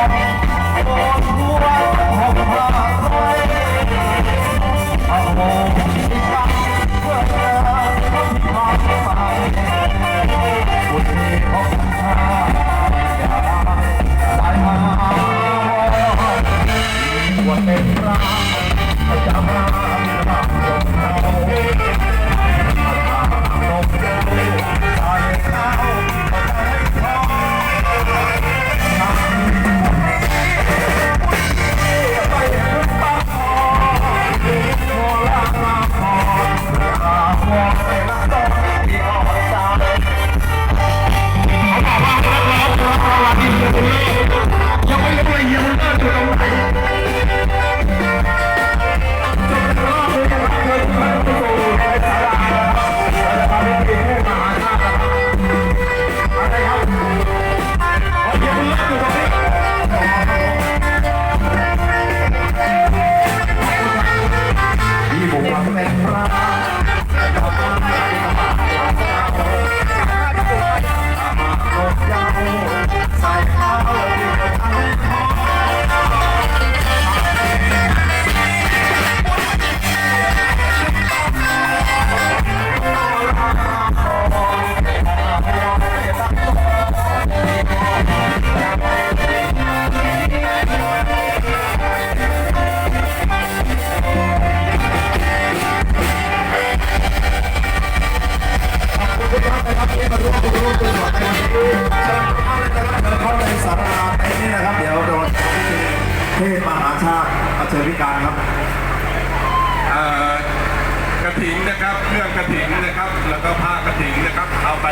Thank you. มหาชาติอาเชริการครับกระถินนะครับเครื่องกระถินนะครับ แล้วก็ผ้ากระถินนะครับ เอาไป